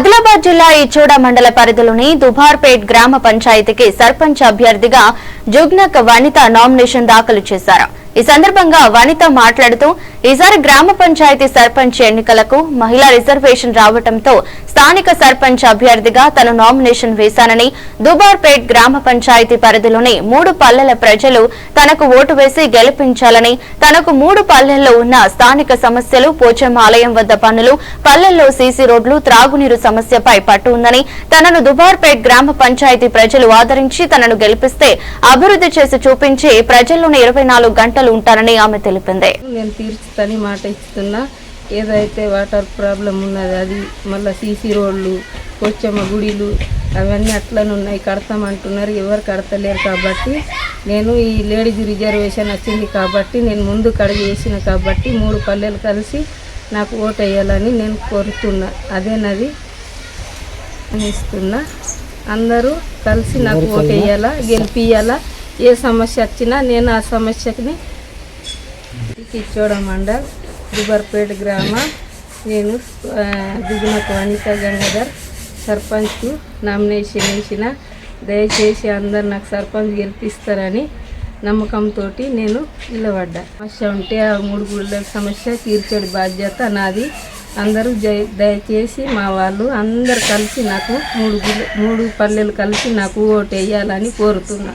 ఆదిలాబాద్ జిల్లా ఇచ్చోడ మండల పరిధిలోని దుబార్పేట్ గ్రామ పంచాయతీకి సర్పంచ్ అభ్యర్థిగా జుగ్నక్ వనిత నామినేషన్ దాఖలు చేశారు. ఈ సందర్భంగా వనిత మాట్లాడుతూ ఈసారి గ్రామ పంచాయతీ సర్పంచ్ ఎన్నికలకు మహిళా రిజర్వేషన్ రావడంతో స్థానిక సర్పంచ్ అభ్యర్థిగా తను నామినేషన్ వేశానని దుబార్పేట్ గ్రామ పంచాయతీ పరిధిలోని మూడు పల్లెల ప్రజలు తనకు ఓటు వేసి గెలిపించాలని తనకు మూడు పల్లెల్లో ఉన్న స్థానిక సమస్యలు పోచమ్మ ఆలయం వద్ద పనులు పల్లెల్లో సీసీ రోడ్లు త్రాగునీరు సమస్యపై పట్టు ఉందని తనను దుబార్పేట్ గ్రామ పంచాయతీ ప్రజలు ఆదరించి తనను గెలిపిస్తే అభివృద్ధి చేసి చూపించి ప్రజల్లోని ఇరవై నాలుగు గంటలు ఉంటానని ఆమె తెలిపింది. నేను తీర్చుతాని మాట ఇస్తున్నా. ఏదైతే వాటర్ ప్రాబ్లం ఉన్నది అది మళ్ళీ సీసీ రోడ్లు కొచ్చమ్మ గుడిలు అవన్నీ అట్లనే ఉన్నాయి. కడతామంటున్నారు ఎవరు కడతలేరు కాబట్టి నేను ఈ లేడీస్ రిజర్వేషన్ వచ్చింది కాబట్టి నేను ముందు కడిగి వేసిన కాబట్టి మూడు పల్లెలు కలిసి నాకు ఓటు వేయాలని నేను కోరుతున్నా. అదేనది అని ఇస్తున్నా. అందరూ కలిసి నాకు ఓటు వేయాలా గెలిపియాలా ఏ సమస్య వచ్చినా నేను ఆ సమస్యని కిచ్చోడ మండల్ దుబర్పేట గ్రామ. నేను ఆ, వనిత గంగాధర్ సర్పంచ్కు నామినేషన్ వేసిన. దయచేసి అందరు నాకు సర్పంచ్ గెలిపిస్తారని నమ్మకంతో నేను నిలబడ్డా. సమస్య ఉంటే ఆ మూడు గుళ్ళ సమస్య తీర్చడి బాధ్యత నాది. అందరూ దయచేసి మా వాళ్ళు అందరు కలిసి నాకు మూడు గుళ్ళు మూడు పల్లెలు కలిసి నాకు ఓటు వేయాలని కోరుతున్నా.